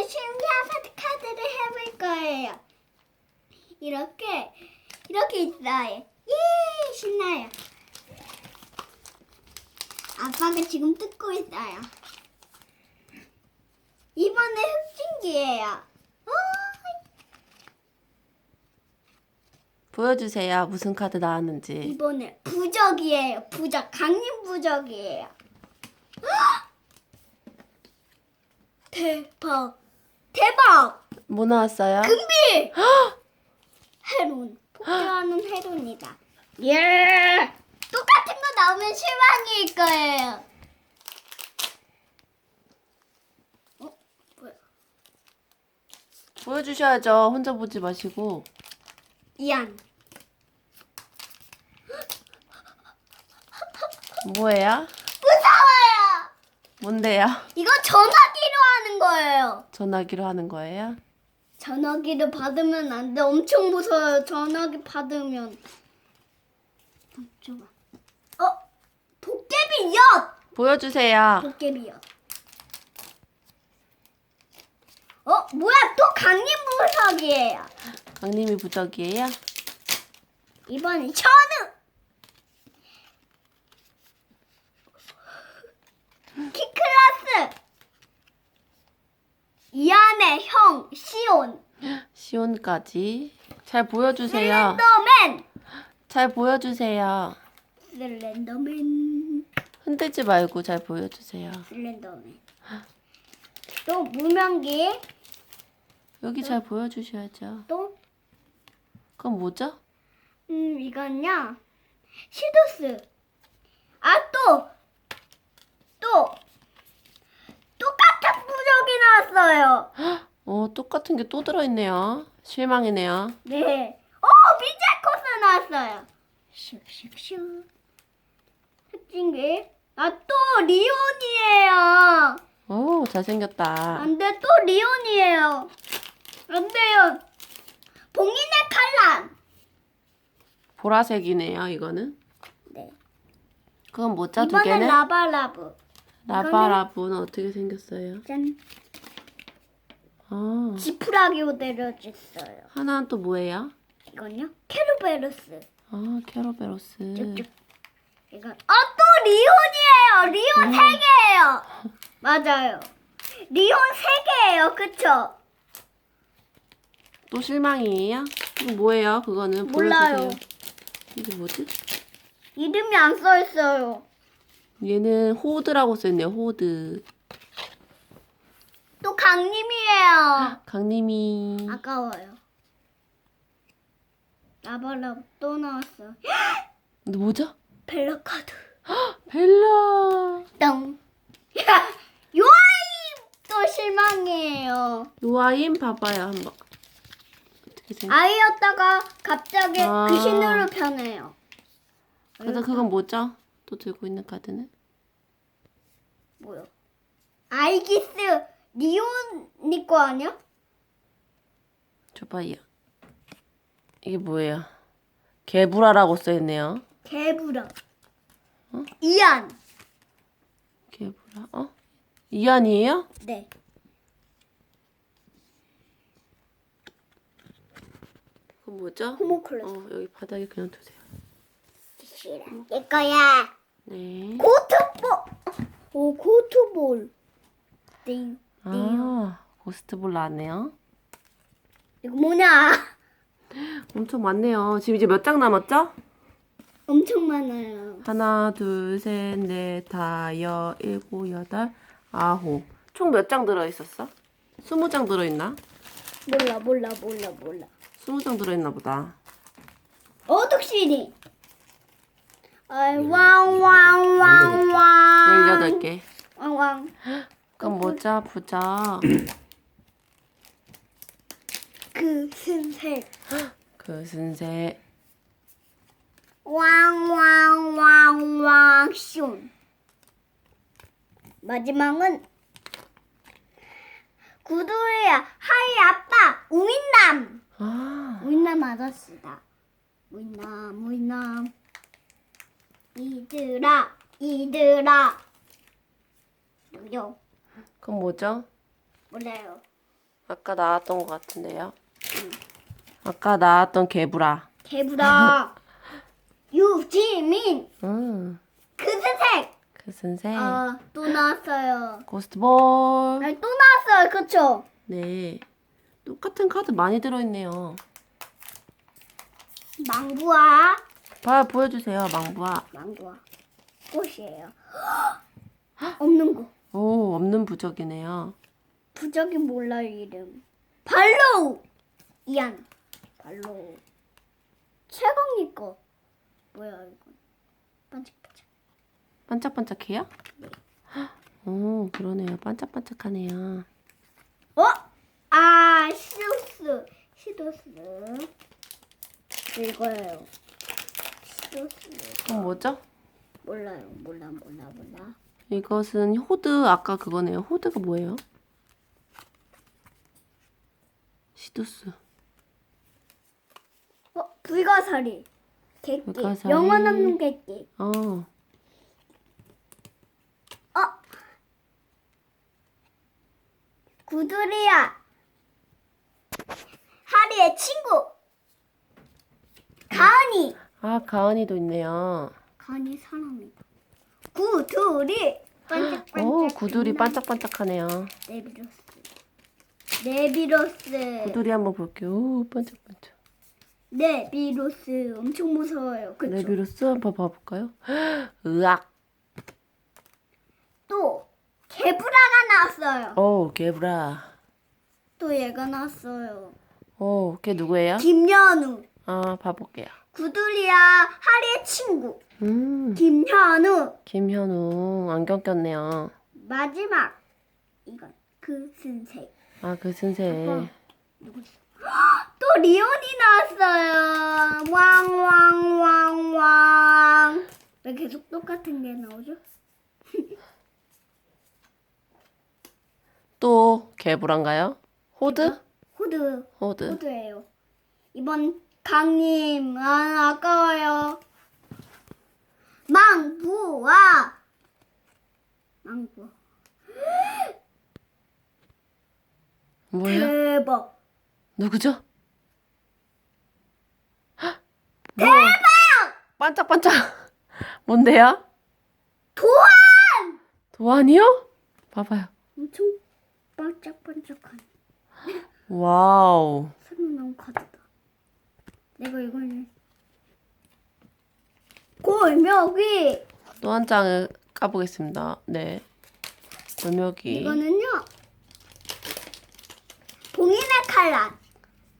신기한 카드를 해볼 거예요. 이렇게 이렇게 있어요. 예, 신나요. 아빠가 지금 뜯고 있어요. 이번에 흑진기예요. 어, 보여주세요. 무슨 카드 나왔는지. 이번에 부적이에요. 부적, 강림 부적이에요. 헉! 대박, 대박. 뭐 나왔어요? 금비! 헤론. 폭주하는 헤론이다. 예! 똑같은 거 나오면 실망일 거예요. 어? 뭐야? 보여주셔야죠. 혼자 보지 마시고. 이안. 뭐예요? 무서워요! 뭔데요? 이거 하는 거예요. 전화기로 하는 거예요? 전화기를 받으면 안 돼. 엄청 무서워요. 전화기 받으면. 잠깐만. 어? 도깨비 엿! 보여주세요. 도깨비 엿. 어? 뭐야? 또 강림 부석이에요. 강림이 부적이에요? 이번엔 천우! 키클라스! 이안의 형, 시온. 시온까지. 잘 보여주세요. 슬렌더맨! 잘 보여주세요. 슬렌더맨. 흔들지 말고 잘 보여주세요. 슬렌더맨. 또 무명기. 여기 잘 보여주셔야죠. 또, 그건 뭐죠? 음, 이건요. 시도스. 아, 또! 또! 똑같은 부적이 나왔어요. 어, 똑같은 게 또 들어있네요. 실망이네요. 네. 오, 비자코스 나왔어요. 슉슉슉. 흑진기. 아, 또 리온이에요. 오, 잘생겼다. 안 돼, 또 리온이에요. 안 돼요. 봉인의 칼날. 보라색이네요, 이거는. 네. 그건 뭐죠, 두 이번엔 개는? 라바라브. 라바라브는 어떻게 생겼어요? 짠. 아, 지푸라기로 내려졌어요. 하나는 또 뭐예요? 이건요? 케르베로스. 아, 캐로베로스. 쭉쭉. 이건 아, 또 리온이에요. 리온 세 개예요. 맞아요. 리온 세 개예요. 그쵸? 또 실망이에요? 이거 뭐예요? 그거는 몰라요. 보여주세요. 이게 뭐지? 이름이 안 써 있어요. 얘는 호드라고 써있네요. 호드. 또 강림이에요. 강림이 아까워요. 라바라브 또 나왔어. 근데 뭐죠? 벨라 카드. 벨라. 똥. 야, 요아이 또 실망이에요. 요아임 봐봐요 한번. 어떻게? 아이였다가 갑자기 아. 귀신으로 변해요. 그래서 그건 뭐죠? 또 들고 있는 카드는? 뭐요? 아이기스 리온니 거 아니야? 줘봐요. 이게 뭐예요? 개브라라고 써있네요. 개부라. 이안. 개브라. 어? 이안이에요? 네. 그건 뭐죠? 호모클라스. 어 여기 바닥에 그냥 두세요. 싫어. 내 거야. 네. 고트볼. 오 고트볼. 띵. 아 고스트볼 나왔네요. 이거 뭐냐? 엄청 많네요. 지금 이제 몇 장 남았죠? 엄청 많아요. 하나, 둘, 셋, 넷, 다, 여, 일곱, 여덟, 아홉. 총 몇 장 들어있었어? 스무 장 들어있나? 몰라 몰라 몰라 몰라. 스무 장 들어있나 보다. 어둑시니. 아이 왕왕왕왕. 열여덟 개. 왕왕. 그럼 뭐죠? 부자. 그 신색. 그 순세. 왕왕왕왕 슌. 마지막은 구두야 하이 아빠 우인남. 아, 우인남 아저씨다. 우인남 우인남. 이들아 이들아. 요 그럼 뭐죠? 몰라요. 아까 나왔던 것 같은데요. 아까 나왔던 개브라. 개부다. 유지민. 음, 그스색. 그 선생. 아, 또 나왔어요. 고스트볼. 아니, 또 나왔어요. 그쵸? 네. 똑같은 카드 많이 들어있네요. 망구와 봐, 보여주세요, 망부아. 망구와 꽃이에요. 없는 거. 오, 없는 부적이네요. 부적이 몰라요 이름. 발로우. 이안. 발로우. 최강님 거. 뭐야 이거? 반짝반짝. 반짝반짝해요? 오, 그러네요. 반짝반짝하네요. 어? 아 시도스. 시도스. 이거예요. 시도스. 그럼 뭐죠? 몰라요. 몰라 몰라 몰라. 이것은 호드, 아까 그거네요. 호드가 뭐예요? 시두스. 어 불가사리. 객기. 불가사리. 영원 없는 객기. 어, 어. 구두리야. 하리의 친구. 가은이. 아, 가은이도 있네요. 가은이 사람이다. 구두리. 반짝반짝. 오, 구들이 반짝반짝하네요. 네비로스. 네비로스. 구들이 한번 볼게요. 오, 반짝반짝. 네비로스. 엄청 무서워요. 그쵸? 레비로스 한번 봐볼까요? 으악. 또 개브라가 나왔어요. 오, 개브라. 또 얘가 나왔어요. 오, 걔 누구예요? 김현우. 아, 봐볼게요. 구두리야 하리의 친구. 음, 김현우. 김현우. 안경 꼈네요. 마지막 이건 그 순색. 아, 그 신세. 또 리온이 나왔어요. 왕왕왕왕. 왜 계속 똑같은 게 나오죠? 또 개브란가요? 호드? 호드. 호드. 호드예요. 이번 강님 아 아까워요. 망부와 망부. 뭐예요? 대박. 누구죠? 대박! 반짝반짝. 뭔데요? 도안. 도안이요? 봐봐요. 엄청 반짝반짝한 와우. 새로 나온 카드다. 내가 이거는 골묘기. 또 한 장을 까보겠습니다. 네. 골묘기. 이거는요. 봉인의 칼날.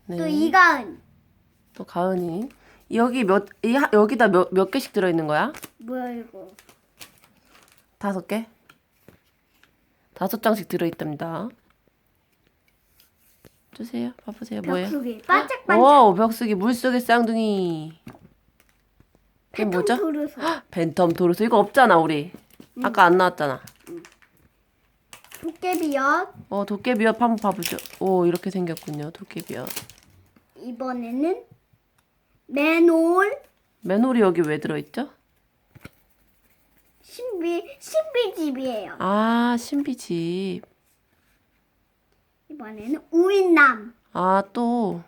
네. 또 이가은. 또 가은이. 여기 몇, 이, 하- 여기다 몇, 몇 개씩 들어있는 거야? 뭐야 이거? 다섯 개? 다섯 장씩 들어있답니다. 주세요. 봐보세요. 뭐예요? 벽수기. 반짝반짝. 오, 벽수기 물속의 쌍둥이. 이게 뭐죠? 도르소. 벤텀 도르소. 이거 없잖아, 우리. 아까 안 나왔잖아. 도깨비엿. 어, 도깨비엿 한번 봐보죠. 오, 이렇게 생겼군요. 도깨비엿. 이번에는 맨홀. 맨홀이 여기 왜 들어있죠? 신비 신비집이에요. 아, 신비집. 이번에는 우인남. 아, 또.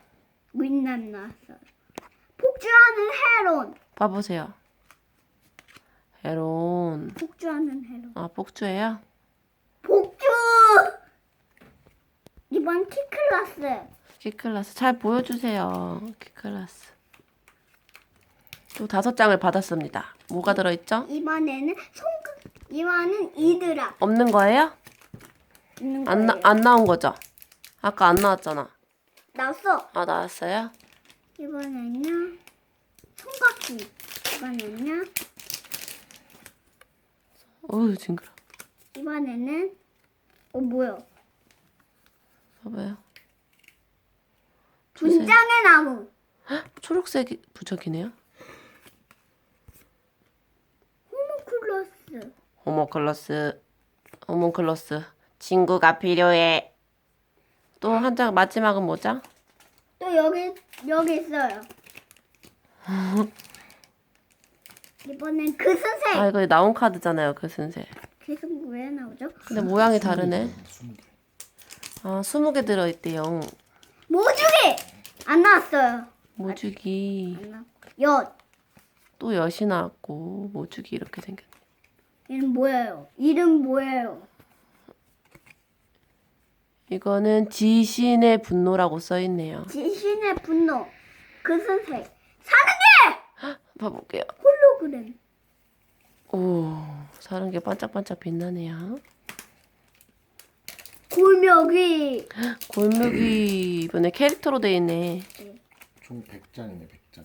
우인남 나왔어요. 폭주하는 헤론. 봐보세요. 헤론. 폭주하는 헤론. 아, 복주예요? 복주. 이번 키클라스. 키클라스. 잘 보여주세요. 키클라스. 또 다섯 장을 받았습니다. 뭐가 들어있죠? 이번에는 손끝. 이번은 이드라. 없는 거예요? 있는 안, 나, 거예요. 안 나온 거죠? 아까 안 나왔잖아. 나왔어. 아, 나왔어요? 이번에는요. 손바퀴. 이번에는요. 어우, 징그러. 이번에는 어 뭐야? 봐봐요. 주세요. 분장의 나무. 초록색 부적이네요. 호모쿨러스. 호모클러스. 호모클러스. 친구가 필요해. 또 한 장 마지막은 뭐죠? 또 여기 여기 있어요. 이번엔 그 선생. 아, 이거 나온 카드잖아요, 그 선생. 계속 왜 나오죠? 근데 모양이 다르네. 아, 20개 들어있대요. 모주기 안 나왔어요. 모주기. 안 나왔고. 엿또 엿이 나왔고, 모주기 이렇게 생겼네. 이름 뭐예요? 이름 뭐예요? 이거는 지신의 분노라고 써 있네요. 지신의 분노 그 선생 사는 봐볼게요. 게 홀로그램 오, 사는 게 반짝반짝 빛나네요. 골명이 골목이 이번에 캐릭터로 돼 있네. 총 100장이네 100장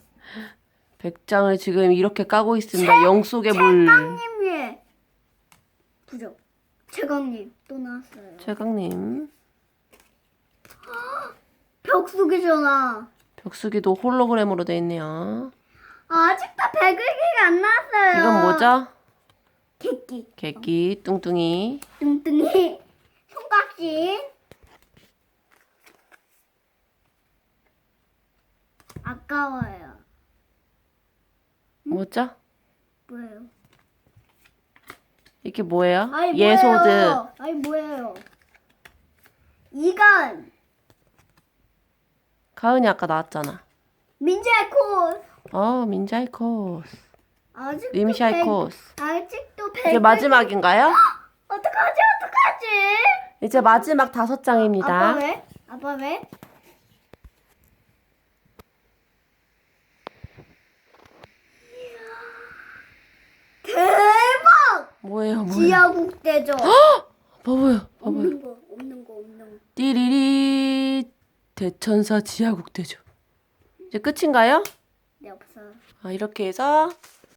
100장을 지금 이렇게 까고 있습니다. 영 속의 물. 최강님 부적 최강님 또 나왔어요. 최강님. 벽 속이잖아. 벽수기도 홀로그램으로 돼 있네요. 아직도 백일기가 안 나왔어요. 이건 뭐죠? 개끼 개끼, 뚱뚱이. 뚱뚱이 손깍지 아까워요. 뭐죠? 뭐예요? 이게 뭐예요? 아니 예소드. 뭐예요? 아니 뭐예요? 이건 가은이 아까 나왔잖아. 민재코 어, 민자이코스. 아직도 림샤이코스. 백- 아직도 백 이제 마지막인가요? 어떡하지 어떡하지? 이제 마지막 다섯 장입니다. 아빠 왜? 아빠 왜? 대박! 뭐예요, 뭐예요? 지하국대죠. 봐봐요, 봐봐요. 없는 거, 없는 거, 없는 거. 띠리리 대천사 지하국대죠. 이제 끝인가요? 네 없어요. 아, 이렇게 해서